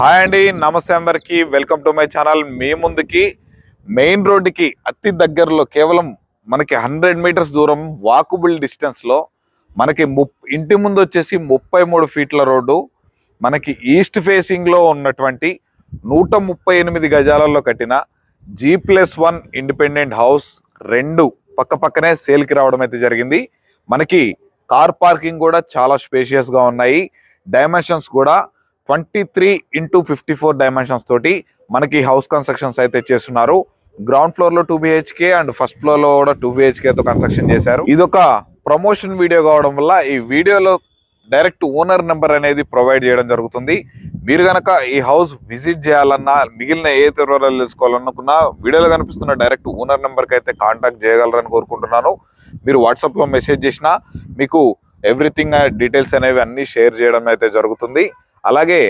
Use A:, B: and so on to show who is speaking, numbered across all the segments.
A: Hi అండి నమస్తే అందరికీ. Welcome to my channel. మీ ముందుకి మెయిన్ రోడ్డుకి అతి దగ్గరలో కేవలం మనకి హండ్రెడ్ మీటర్స్ దూరం వాకబుల్ డిస్టెన్స్లో మనకి ముప్ ఇంటి ముందు వచ్చేసి ముప్పై మూడు ఫీట్ల రోడ్డు మనకి ఈస్ట్ ఫేసింగ్లో ఉన్నటువంటి నూట ముప్పై ఎనిమిది గజాలలో కట్టిన G plus one independent house రెండు పక్క పక్కనే సేల్కి రావడం అయితే జరిగింది. మనకి కార్ పార్కింగ్ కూడా చాలా స్పేషియస్గా ఉన్నాయి. డైమెన్షన్స్ కూడా twenty three into fifty four dimensions తోటి మనకి హౌస్ కన్స్ట్రక్షన్స్ అయితే చేస్తున్నారు. గ్రౌండ్ ఫ్లోర్లో టూ బిహెచ్కే అండ్ ఫస్ట్ ఫ్లోర్లో కూడా టూ బిహెచ్కే తో కన్స్ట్రక్షన్ చేశారు. ఇది ఒక ప్రమోషన్ వీడియో కావడం వల్ల ఈ వీడియోలో డైరెక్ట్ ఓనర్ నెంబర్ అనేది ప్రొవైడ్ చేయడం జరుగుతుంది. మీరు కనుక ఈ హౌస్ విజిట్ చేయాలన్నా మిగిలిన ఏ వివరాలు తెలుసుకోవాలనుకున్నా వీడియోలో కనిపిస్తున్న డైరెక్ట్ ఓనర్ నెంబర్కి అయితే కాంటాక్ట్ చేయగలరని కోరుకుంటున్నాను. మీరు వాట్సాప్లో మెసేజ్ చేసినా మీకు ఎవ్రీథింగ్ డీటెయిల్స్ అనేవి అన్నీ షేర్ చేయడం అయితే జరుగుతుంది. అలాగే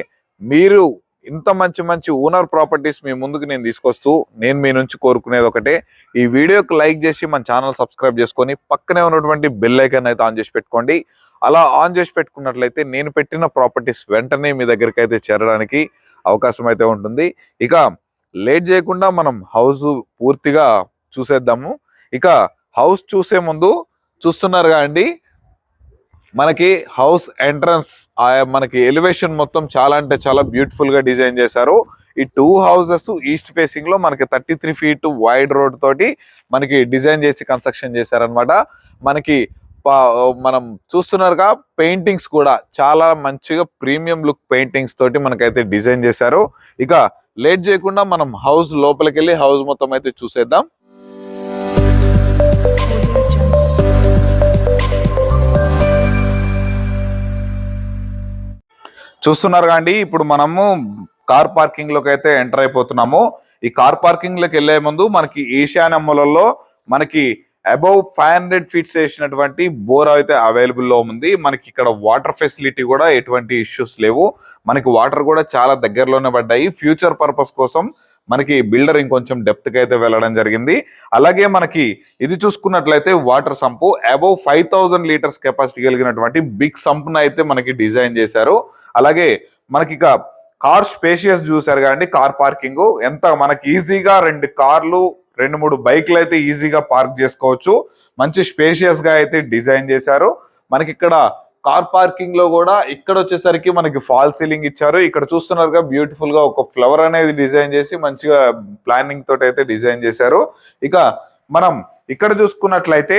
A: మీరు ఇంత మంచి మంచి ఓనర్ ప్రాపర్టీస్ మీ ముందుకు నేను తీసుకొస్తూ నేను మీ నుంచి కోరుకునేది ఒకటే. ఈ వీడియోకి లైక్ చేసి మన ఛానల్ సబ్స్క్రైబ్ చేసుకొని పక్కనే ఉన్నటువంటి బెల్ ఐకన్ అయితే ఆన్ చేసి పెట్టుకోండి. అలా ఆన్ చేసి పెట్టుకున్నట్లయితే నేను పెట్టిన ప్రాపర్టీస్ వెంటనే మీ దగ్గరికి అయితే చేరడానికి అవకాశం అయితే ఉంటుంది. ఇక లేట్ చేయకుండా మనం హౌస్ పూర్తిగా చూసేద్దాము. ఇక హౌస్ చూసే ముందు చూస్తున్నారుగా అండి? మనకి హౌస్ ఎంట్రన్స్ మనకి ఎలివేషన్ మొత్తం చాలా అంటే చాలా బ్యూటిఫుల్గా డిజైన్ చేశారు. ఈ టూ హౌసెస్ ఈస్ట్ ఫేసింగ్లో మనకి thirty three feet wide road తోటి మనకి డిజైన్ చేసి కన్స్ట్రక్షన్ చేశారనమాట మనకి మనం చూస్తున్నారుగా పెయింటింగ్స్ కూడా చాలా మంచిగా ప్రీమియం లుక్ పెయింటింగ్స్ తోటి మనకైతే డిజైన్ చేశారు. ఇక లేట్ చేయకుండా మనం హౌస్ లోపలికి వెళ్ళి హౌస్ మొత్తం అయితే చూసేద్దాం. చూస్తున్నారు కానీ ఇప్పుడు మనము కార్ పార్కింగ్లోకి అయితే ఎంటర్ అయిపోతున్నాము. ఈ కార్ పార్కింగ్లోకి వెళ్ళే ముందు మనకి ఈశాన్య మనకి అబౌవ్ ఫైవ్ హండ్రెడ్ ఫీట్స్ వేసినటువంటి బోర్ అయితే అవైలబుల్లో ఉంది. మనకి ఇక్కడ వాటర్ ఫెసిలిటీ కూడా ఎటువంటి ఇష్యూస్ లేవు. మనకి వాటర్ కూడా చాలా దగ్గరలోనే పడ్డాయి. ఫ్యూచర్ పర్పస్ కోసం మనకి బిల్డర్ ఇంకొంచెం డెప్త్కి అయితే వెళ్ళడం జరిగింది. అలాగే మనకి ఇది చూసుకున్నట్లయితే water sump above five thousand litres capacity కలిగినటువంటి బిగ్ సంప్ను అయితే మనకి డిజైన్ చేశారు. అలాగే మనకి ఇక కార్ స్పేషియస్ చూసారు కదండి కార్ పార్కింగ్ ఎంత మనకి ఈజీగా రెండు కార్లు రెండు మూడు బైక్లు అయితే ఈజీగా పార్క్ చేసుకోవచ్చు. మంచి స్పేషియస్గా అయితే డిజైన్ చేశారు. మనకి ఇక్కడ కార్ పార్కింగ్లో కూడా ఇక్కడ వచ్చేసరికి మనకి ఫాల్ సీలింగ్ ఇచ్చారు. ఇక్కడ చూస్తున్నారుగా బ్యూటిఫుల్గా ఒక ఫ్లవర్ అనేది డిజైన్ చేసి మంచిగా ప్లానింగ్ తోటి అయితే డిజైన్ చేశారు. ఇక మనం ఇక్కడ చూసుకున్నట్లయితే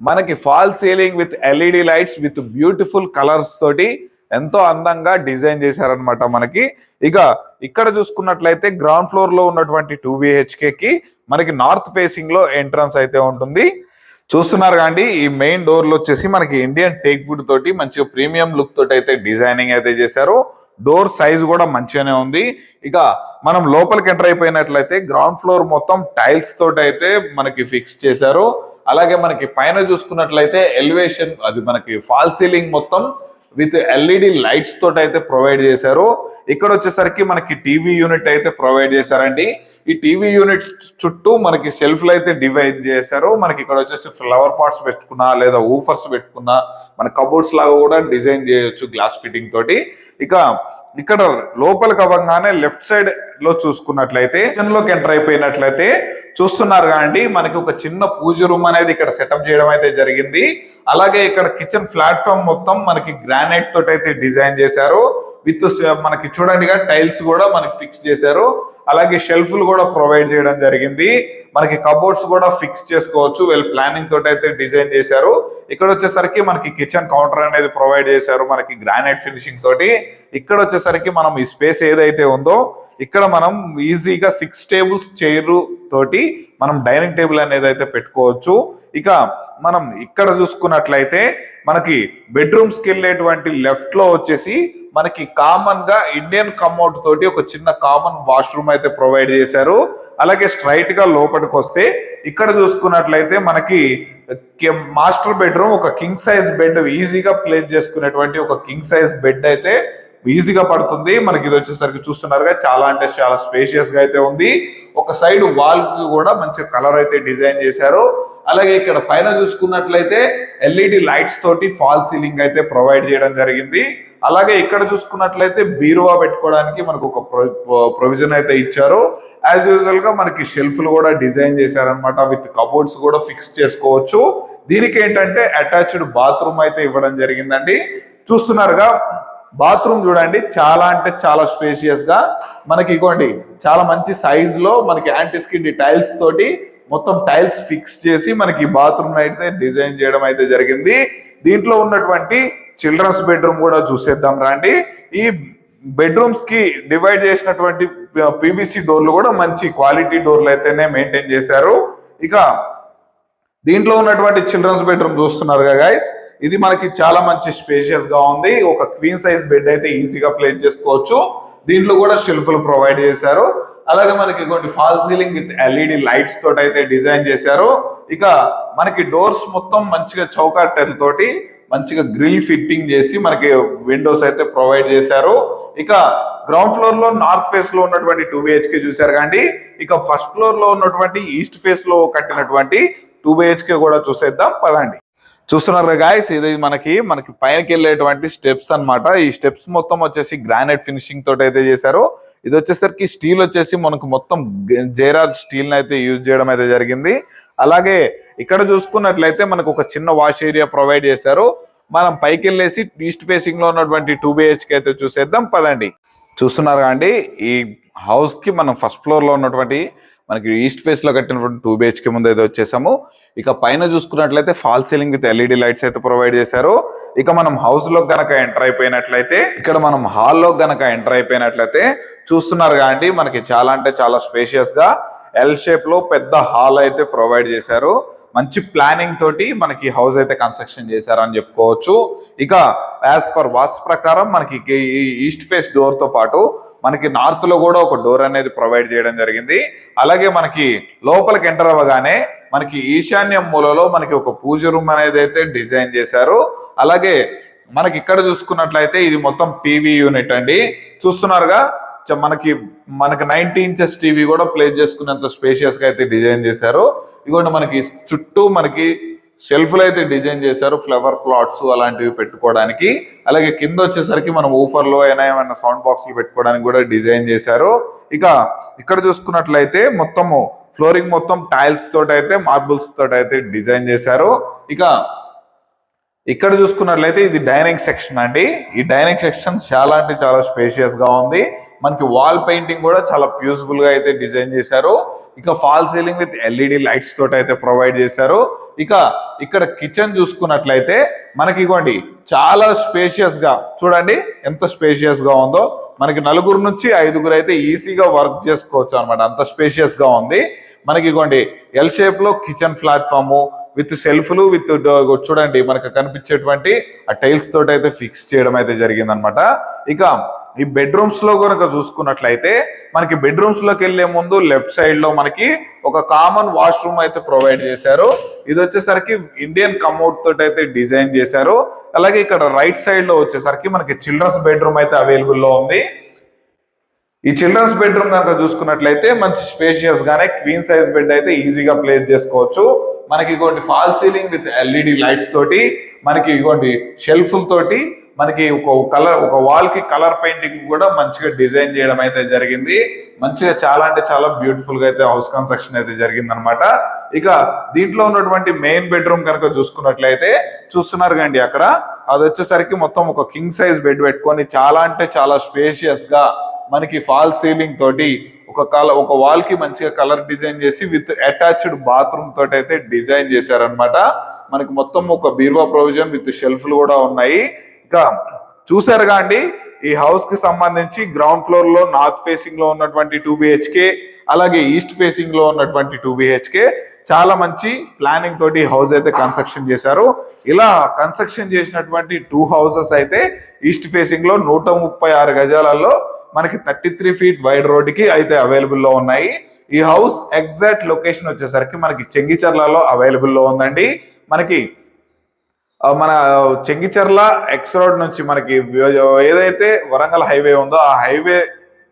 A: మనకి false ceiling with LED lights with beautiful colours తోటి ఎంతో అందంగా డిజైన్ చేశారనమాట మనకి. ఇక ఇక్కడ చూసుకున్నట్లయితే గ్రౌండ్ ఫ్లోర్లో ఉన్నటువంటి టూ కి మనకి నార్త్ ఫేసింగ్లో ఎంట్రన్స్ అయితే ఉంటుంది. చూస్తున్నారు కాండి ఈ మెయిన్ డోర్లో వచ్చేసి మనకి ఇండియన్ టేక్ వుడ్ తోటి మంచిగా ప్రీమియం లుక్ తోటి అయితే డిజైనింగ్ అయితే చేశారు. డోర్ సైజ్ కూడా మంచిగానే ఉంది. ఇక మనం లోపలికి ఎంటర్ అయిపోయినట్లయితే గ్రౌండ్ ఫ్లోర్ మొత్తం టైల్స్ తోటి అయితే మనకి ఫిక్స్ చేశారు. అలాగే మనకి పైన చూసుకున్నట్లయితే ఎలివేషన్ అది మనకి ఫాల్ సీలింగ్ మొత్తం విత్ ఎల్ఈడి లైట్స్ తోటి అయితే ప్రొవైడ్ చేశారు. ఇక్కడ వచ్చేసరికి మనకి టీవీ యూనిట్ అయితే ప్రొవైడ్ చేశారండి. ఈ టీవీ యూనిట్ చుట్టూ మనకి సెల్ఫ్లు అయితే డివైడ్ చేశారు. మనకి ఇక్కడ వచ్చేసి ఫ్లవర్ పాట్స్ పెట్టుకున్నా లేదా ఊఫర్స్ పెట్టుకున్నా మన కబోర్డ్స్ లాగా కూడా డిజైన్ చేయొచ్చు గ్లాస్ ఫిట్టింగ్ తోటి. ఇక ఇక్కడ లోపలికి అవ్వగానే లెఫ్ట్ సైడ్లో చూసుకున్నట్లయితే కిచెన్లోకి ఎంటర్ అయిపోయినట్లయితే చూస్తున్నారు కాండి మనకి ఒక చిన్న పూజ రూమ్ అనేది ఇక్కడ సెటప్ చేయడం అయితే జరిగింది. అలాగే ఇక్కడ కిచెన్ ప్లాట్ఫామ్ మొత్తం మనకి గ్రానైట్ తోటి అయితే డిజైన్ చేశారు. విత్ మనకి చూడండి టైల్స్ కూడా మనకి ఫిక్స్ చేశారు. అలాగే షెల్ఫ్లు కూడా ప్రొవైడ్ చేయడం జరిగింది. మనకి కబోర్డ్స్ కూడా ఫిక్స్ చేసుకోవచ్చు. వీళ్ళు ప్లానింగ్ తోటి అయితే డిజైన్ చేశారు. ఇక్కడ వచ్చేసరికి మనకి కిచెన్ కౌంటర్ అనేది ప్రొవైడ్ చేశారు మనకి గ్రానైట్ ఫినిషింగ్ తోటి. ఇక్కడ వచ్చేసరికి మనం ఈ స్పేస్ ఏదైతే ఉందో ఇక్కడ మనం ఈజీగా సిక్స్ టేబుల్స్ చైర్ తోటి మనం డైనింగ్ టేబుల్ అనేది అయితే పెట్టుకోవచ్చు. ఇక మనం ఇక్కడ చూసుకున్నట్లయితే మనకి బెడ్రూమ్స్కి వెళ్ళేటువంటి లెఫ్ట్లో వచ్చేసి మనకి కామన్గా ఇండియన్ కమౌట్ తోటి ఒక చిన్న కామన్ వాష్రూమ్ అయితే ప్రొవైడ్ చేశారు. అలాగే స్ట్రైట్గా లోపలికి వస్తే ఇక్కడ చూసుకున్నట్లయితే మనకి మాస్టర్ బెడ్రూమ్ ఒక కింగ్ సైజ్ బెడ్ ఈజీగా ప్లేస్ చేసుకునేటువంటి ఒక కింగ్ సైజ్ బెడ్ అయితే ఈజీగా పడుతుంది. మనకి ఇది వచ్చేసరికి చూస్తున్నారుగా చాలా అంటే చాలా స్పేషియస్గా అయితే ఉంది. ఒక సైడ్ వాల్కి కూడా మంచి కలర్ అయితే డిజైన్ చేశారు. అలాగే ఇక్కడ పైన చూసుకున్నట్లయితే ఎల్ఈడి లైట్స్ తోటి ఫాల్ సీలింగ్ అయితే ప్రొవైడ్ చేయడం జరిగింది. అలాగే ఇక్కడ చూసుకున్నట్లయితే బీరువా పెట్టుకోవడానికి మనకు ఒక ప్రొవిజన్ అయితే ఇచ్చారు. యాజ్ యూజువల్గా మనకి షెల్ఫ్లు కూడా డిజైన్ చేశారనమాట విత్ కబోర్డ్స్ కూడా ఫిక్స్ చేసుకోవచ్చు. దీనికి ఏంటంటే అటాచ్డ్ బాత్రూమ్ అయితే ఇవ్వడం జరిగిందండి. చూస్తున్నారుగా బాత్రూమ్ చూడండి చాలా అంటే చాలా స్పేషియస్గా. మనకి ఇగోండి చాలా మంచి సైజ్లో మనకి యాంటీ స్కిన్ టైల్స్ తోటి మొత్తం టైల్స్ ఫిక్స్ చేసి మనకి బాత్రూమ్ అయితే డిజైన్ చేయడం అయితే జరిగింది. దీంట్లో ఉన్నటువంటి చిల్డ్రన్స్ బెడ్రూమ్ కూడా చూసేద్దాం రండి. ఈ బెడ్రూమ్స్కి డివైడ్ చేసినటువంటి పీవీసీ డోర్లు కూడా మంచి క్వాలిటీ డోర్లు అయితేనే మెయింటైన్ చేశారు. ఇక దీంట్లో ఉన్నటువంటి చిల్డ్రన్స్ బెడ్రూమ్ చూస్తున్నారు గైస్ ఇది మనకి చాలా మంచి స్పేషియస్గా ఉంది. ఒక క్వీన్ సైజ్ బెడ్ అయితే ఈజీగా ప్లేస్ చేసుకోవచ్చు. దీంట్లో కూడా షెల్ఫ్లు ప్రొవైడ్ చేశారు. అలాగే మనకి కొన్ని fall ceiling with LED lights తోటి అయితే డిజైన్ చేశారు. ఇక మనకి డోర్స్ మొత్తం మంచిగా చౌకట్టెల తోటి మంచిగా గ్రిల్ ఫిట్టింగ్ చేసి మనకి విండోస్ అయితే ప్రొవైడ్ చేశారు. ఇక గ్రౌండ్ ఫ్లోర్లో నార్త్ ఫేస్లో ఉన్నటువంటి టూ బిహెచ్కే చూసారు కానీ ఇక ఫస్ట్ ఫ్లోర్లో ఉన్నటువంటి ఈస్ట్ ఫేస్లో కట్టినటువంటి టూ బిహెచ్కే కూడా చూసేద్దాం. పదండి. చూస్తున్నారు గాయస్ ఇది మనకి మనకి పైనకి వెళ్ళేటువంటి స్టెప్స్ అన్నమాట. ఈ స్టెప్స్ మొత్తం వచ్చేసి గ్రానైట్ ఫినిషింగ్ తోటి అయితే చేశారు. ఇది వచ్చేసరికి స్టీల్ వచ్చేసి మనకు మొత్తం జైరాజ్ స్టీల్ అయితే యూజ్ చేయడం అయితే జరిగింది. అలాగే ఇక్కడ చూసుకున్నట్లయితే మనకు ఒక చిన్న వాష్ ఏరియా ప్రొవైడ్ చేశారు. మనం పైకి వెళ్ళేసి ఈస్ట్ ఫేసింగ్లో ఉన్నటువంటి టూ బిహెచ్కి అయితే చూసేద్దాం. పదండి. చూస్తున్నారు అండి ఈ హౌస్కి మనం ఫస్ట్ ఫ్లోర్లో ఉన్నటువంటి మనకి ఈస్ట్ ఫేస్లో కట్టినటువంటి టూ బిహెచ్కే ముందు అయితే వచ్చేసాము. ఇక పైన చూసుకున్నట్లయితే fall ceiling with LED lights అయితే ప్రొవైడ్ చేశారు. ఇక మనం హౌస్లో గనక ఎంటర్ అయిపోయినట్లయితే ఇక్కడ మనం హాల్లో గనక ఎంటర్ అయిపోయినట్లయితే చూస్తున్నారు కాబట్టి మనకి చాలా అంటే చాలా స్పేషియస్గా ఎల్ షేప్లో పెద్ద హాల్ అయితే ప్రొవైడ్ చేశారు. మంచి ప్లానింగ్ తోటి మనకి హౌస్ అయితే కన్స్ట్రక్షన్ చేశారని చెప్పుకోవచ్చు. ఇక యాజ్ పర్ వాస్తు ప్రకారం మనకి ఈ ఈస్ట్ ఫేస్ డోర్తో పాటు మనకి నార్త్లో కూడా ఒక డోర్ అనేది ప్రొవైడ్ చేయడం జరిగింది. అలాగే మనకి లోపలికి ఎంటర్ అవ్వగానే మనకి ఈశాన్యం మూలలో మనకి ఒక పూజ రూమ్ అనేది అయితే డిజైన్ చేశారు. అలాగే మనకి ఇక్కడ చూసుకున్నట్లయితే ఇది మొత్తం టీవీ యూనిట్ అండి. చూస్తున్నారుగా చ- మనకి మనకి నైన్టీ ఇంచెస్ టీవీ కూడా ప్లేస్ చేసుకునేంత స్పేషియస్గా అయితే డిజైన్ చేశారు. ఇదిగోండి మనకి చుట్టూ మనకి షెల్ఫ్లు అయితే డిజైన్ చేశారు ఫ్లవర్ ప్లాట్స్ అలాంటివి పెట్టుకోవడానికి. అలాగే కింద వచ్చేసరికి మనం ఊఫర్లో అయినా ఏమైనా సౌండ్ బాక్స్లు పెట్టుకోవడానికి కూడా డిజైన్ చేశారు. ఇక ఇక్కడ చూసుకున్నట్లయితే మొత్తము ఫ్లోరింగ్ మొత్తం టైల్స్ తోటైతే అయితే మార్బుల్స్ తోటైతే అయితే డిజైన్ చేశారు. ఇక ఇక్కడ చూసుకున్నట్లయితే ఇది డైనింగ్ సెక్షన్ అండి. ఈ డైనింగ్ సెక్షన్ చాలా అంటే చాలా స్పేషియస్గా ఉంది. మనకి వాల్ పెయింటింగ్ కూడా చాలా బ్యూటిఫుల్గా అయితే డిజైన్ చేశారు. ఇక fall ceiling with LED lights తోటి అయితే ప్రొవైడ్ చేశారు. ఇక ఇక్కడ కిచెన్ చూసుకున్నట్లయితే మనకి ఇగోండి చాలా స్పేషియస్గా చూడండి ఎంత స్పేషియస్గా ఉందో. మనకి నలుగురు నుంచి ఐదుగురు అయితే ఈజీగా వర్క్ చేసుకోవచ్చు అనమాట అంత స్పేషియస్గా ఉంది. మనకి ఇగోండి ఎల్ షేప్లో కిచెన్ ప్లాట్ఫామ్ విత్ సెల్ఫ్లు విత్ చూడండి మనకు కనిపించేటువంటి ఆ టైల్స్ తోటి అయితే ఫిక్స్ చేయడం అయితే జరిగిందనమాట ఇక ఈ బెడ్రూమ్స్లో కనుక చూసుకున్నట్లయితే మనకి బెడ్రూమ్స్లోకి వెళ్ళే ముందు లెఫ్ట్ సైడ్లో మనకి ఒక కామన్ వాష్రూమ్ అయితే ప్రొవైడ్ చేశారు. ఇది వచ్చేసరికి ఇండియన్ కమౌట్ తోటి అయితే డిజైన్ చేశారు. అలాగే ఇక్కడ రైట్ సైడ్లో వచ్చేసరికి మనకి చిల్డ్రన్స్ బెడ్రూమ్ అయితే అవైలబుల్లో ఉంది. ఈ చిల్డ్రన్స్ బెడ్రూమ్ కనుక చూసుకున్నట్లయితే మంచి స్పేషియస్ గానే క్వీన్ సైజ్ బెడ్ అయితే ఈజీగా ప్లేస్ చేసుకోవచ్చు. మనకి ఇగోండి fall ceiling with LED lights తోటి మనకి ఇగోండి షెల్ఫ్ల తోటి మనకి ఒక కలర్ ఒక వాల్కి కలర్ పెయింటింగ్ కూడా మంచిగా డిజైన్ చేయడం అయితే జరిగింది. మంచిగా చాలా అంటే చాలా బ్యూటిఫుల్గా అయితే హౌస్ కన్స్ట్రక్షన్ అయితే జరిగింది అనమాట ఇక దీంట్లో ఉన్నటువంటి మెయిన్ బెడ్రూమ్ కనుక చూసుకున్నట్లయితే చూస్తున్నారు కండి అక్కడ. అది వచ్చేసరికి మొత్తం ఒక కింగ్ సైజ్ బెడ్ పెట్టుకొని చాలా అంటే చాలా స్పేషియస్గా మనకి ఫాల్ సీలింగ్ తోటి ఒక కల ఒక వాల్కి మంచిగా కలర్ డిజైన్ చేసి విత్ అటాచ్డ్ బాత్రూమ్ తోటి అయితే డిజైన్ చేశారనమాట మనకి మొత్తం ఒక బీరువా ప్రొవిజన్ విత్ షెల్ఫ్లు కూడా ఉన్నాయి. ఇంకా చూసారుగా అండి ఈ హౌస్కి సంబంధించి గ్రౌండ్ ఫ్లోర్లో నార్త్ ఫేసింగ్లో ఉన్నటువంటి టూ బిహెచ్కే అలాగే ఈస్ట్ ఫేసింగ్లో ఉన్నటువంటి టూ బిహెచ్కే చాలా మంచి ప్లానింగ్ తోటి హౌస్ అయితే కన్స్ట్రక్షన్ చేశారు. ఇలా కన్స్ట్రక్షన్ చేసినటువంటి టూ హౌసెస్ అయితే ఈస్ట్ ఫేసింగ్లో నూట ముప్పై ఆరు గజాలలో మనకి థర్టీ త్రీ ఫీట్ వైడ్ రోడ్డుకి అయితే అవైలబుల్లో ఉన్నాయి. ఈ హౌస్ ఎగ్జాక్ట్ లొకేషన్ వచ్చేసరికి మనకి చెంగిచర్లలో అవైలబుల్లో ఉందండి. మనకి మన చెంగిచెర్ల ఎక్స్ రోడ్ నుంచి మనకి ఏదైతే వరంగల్ హైవే ఉందో ఆ హైవే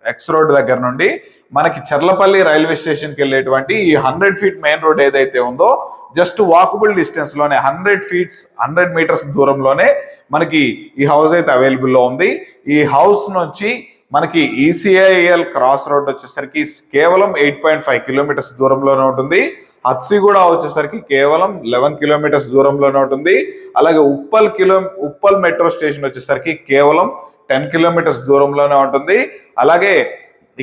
A: ఎక్స్ రోడ్ దగ్గర నుండి మనకి చర్లపల్లి రైల్వే స్టేషన్కి వెళ్ళేటువంటి ఈ హండ్రెడ్ ఫీట్ మెయిన్ రోడ్ ఏదైతే ఉందో జస్ట్ వాకబుల్ డిస్టెన్స్లోనే హండ్రెడ్ ఫీట్స్ హండ్రెడ్ మీటర్స్ దూరంలోనే మనకి ఈ హౌస్ అయితే అవైలబుల్లో ఉంది. ఈ హౌస్ నుంచి మనకి ఈసీఐఎల్ క్రాస్ రోడ్ వచ్చేసరికి కేవలం ఎయిట్ పాయింట్ ఫైవ్ కిలోమీటర్స్ దూరంలోనే ఉంటుంది. హత్సిగూడ వచ్చేసరికి కేవలం లెవెన్ కిలోమీటర్స్ దూరంలోనే ఉంటుంది. అలాగే Uppal kilo Uppal metro station వచ్చేసరికి కేవలం టెన్ కిలోమీటర్స్ దూరంలోనే ఉంటుంది. అలాగే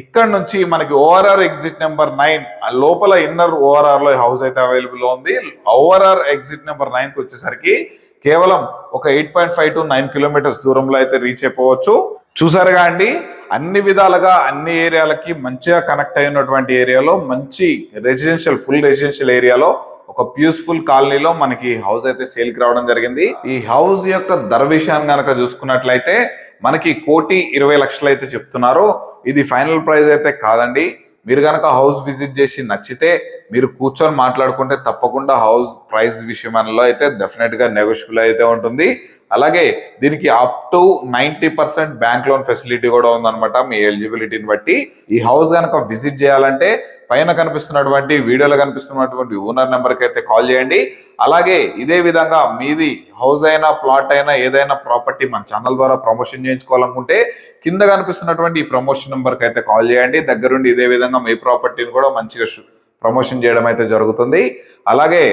A: ఇక్కడ నుంచి మనకి ఓఆర్ఆర్ ఎగ్జిట్ నెంబర్ నైన్ లోపల ఇన్నర్ ఓఆర్ఆర్లో హౌస్ అయితే అవైలబుల్ ఉంది. ఓఆర్ఆర్ ఎగ్జిట్ నెంబర్ నైన్కి వచ్చేసరికి కేవలం ఒక eight point five to nine kilometres దూరంలో అయితే రీచ్ అయిపోవచ్చు. చూసారుగా అండి? అన్ని విధాలుగా అన్ని ఏరియాలకి మంచిగా కనెక్ట్ అయినటువంటి ఏరియాలో మంచి రెసిడెన్షియల్ ఫుల్ రెసిడెన్షియల్ ఏరియాలో ఒక పీస్ఫుల్ కాలనీలో మనకి హౌస్ అయితే సేల్కి రావడం జరిగింది. ఈ హౌస్ యొక్క ధర విషయాన్ని కనుక చూసుకున్నట్లయితే మనకి కోటి ఇరవై లక్షలు అయితే చెప్తున్నారు. ఇది ఫైనల్ ప్రైస్ అయితే కాదండి. మీరు కనుక హౌస్ విజిట్ చేసి నచ్చితే మీరు కూర్చొని మాట్లాడుకుంటే తప్పకుండా హౌస్ ప్రైస్ విషయంలో అయితే డెఫినెట్గా నెగోషియబుల్ అయితే ఉంటుంది. అలాగే దీనికి up to ninety percent bank loan facility కూడా ఉందన్నమాట మీ ఎలిజిబిలిటీని బట్టి. ఈ హౌస్ కనుక విజిట్ చేయాలంటే పైన కనిపిస్తున్నటువంటి వీడియోలో కనిపిస్తున్నటువంటి ఓనర్ నెంబర్కి అయితే కాల్ చేయండి. అలాగే ఇదే విధంగా మీది హౌస్ అయినా ప్లాట్ అయినా ఏదైనా ప్రాపర్టీ మన ఛానల్ ద్వారా ప్రమోషన్ చేయించుకోవాలనుకుంటే కింద కనిపిస్తున్నటువంటి ఈ ప్రమోషన్ నెంబర్కి అయితే కాల్ చేయండి. దగ్గరుండి ఇదే విధంగా మీ ప్రాపర్టీని కూడా మంచిగా ప్రమోషన్ చేయడం అయితే జరుగుతుంది. అలాగే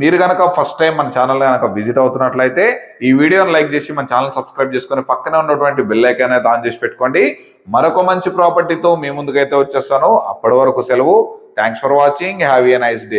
A: మీరు కనుక ఫస్ట్ టైం మన ఛానల్ కనుక విజిట్ అవుతున్నట్లయితే ఈ వీడియోని లైక్ చేసి మన ఛానల్ సబ్స్క్రైబ్ చేసుకొని పక్కనే ఉన్నటువంటి బిల్ ఐకాన్ అయితే ఆన్ చేసి పెట్టుకోండి. మరొక మంచి ప్రాపర్టీతో మీ ముందుకైతే వచ్చేస్తాను. అప్పటి వరకు సెలవు. Thanks for watching have a nice day